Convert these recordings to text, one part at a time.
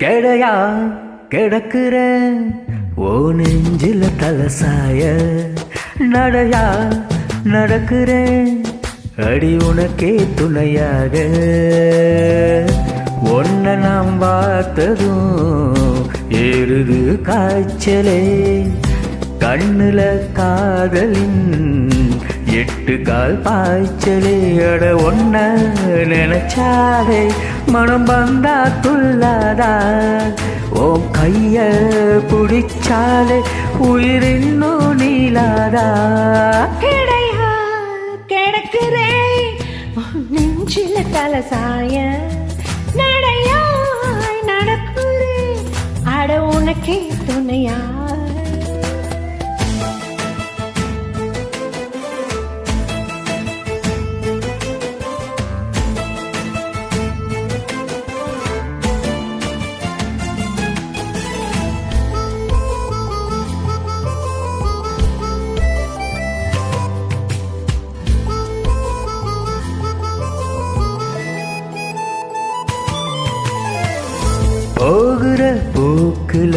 கெடையா கிடக்குற? ஓ நெஞ்சில தலசாய நடையா நடக்கிறேன் அடி உனக்கே துணையாக ஒன்ன நாம் பார்த்ததும் ஏறுது காய்ச்சலே. கண்ணுல காதலின் எட்டு கால் பாய்ச்சலே அட ஒன்ன நினைச்சாலே மனம் வந்தா துள்ளாதா? ஓ கைய பிடிச்சாலே உயிர் இன்னும் நீளாதா? கிடையா கிடக்குறே நெஞ்சில தலசாய நடையாய் நடக்குறே அட உனக்கே துணையா? போகிற போக்குல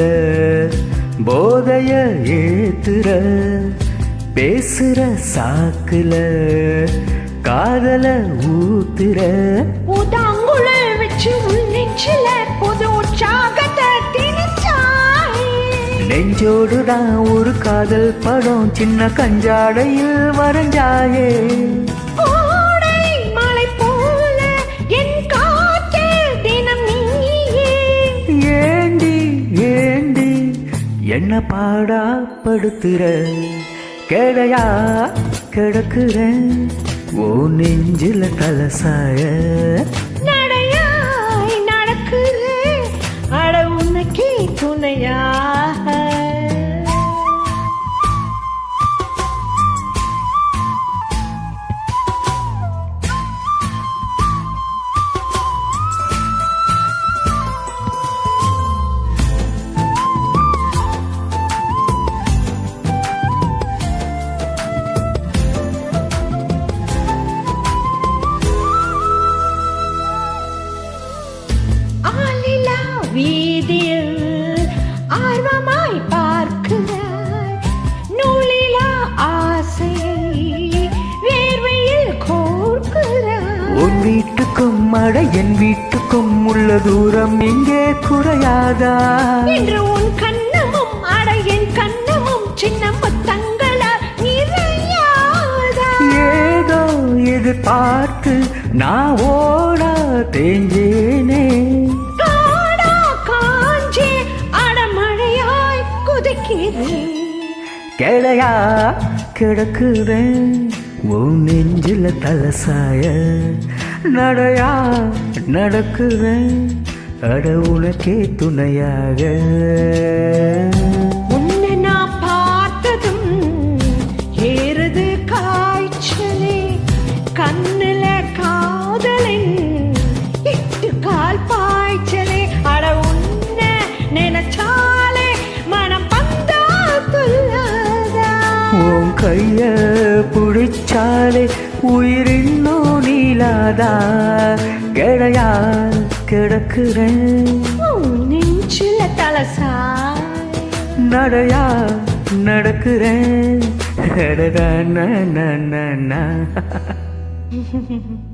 போதைய ஏத்துற பேசுற சாக்குல காதல ஊத்துற. உதாங்குழ வச்சு உன் நெஞ்சில புது உற்சாகத்தை நெஞ்சோடுதான் ஒரு காதல் படம் சின்ன கஞ்சாடையில் வரைஞ்சாயே. என்ன பாடா படுத்துற? கேடையா கிடக்குற? ஓ நெஞ்சில தலசாய உன் வீட்டுக்கும் மழை என் வீட்டுக்கும் உள்ள தூரம் இங்கே குறையாதா? இன்று உன் கண்ணமும் அட என் கண்ணமும் சின்ன முத்தங்களால் நிறையாதா? ஏதோ எதிர்பார்த்து நான் ஓடா தேஞ்சேனே. காடா காஞ்சே அடமழையாய் குதிக்கிறேன். கிளையா கிடக்குறேன் உன் நெஞ்சில தலசாய நடையா நடக்குறேன் அட உனக்கே துணையாக. உன்னை நான் பார்த்ததும் ஏறது காய்ச்சலே. கண்ணு கைய பிடிச்சாலே உயிர் இன்னும் நீளாதா? கிளையா கிடக்குறேன். நெஞ்சில தலசாய் நடையா நடக்கிறேன்.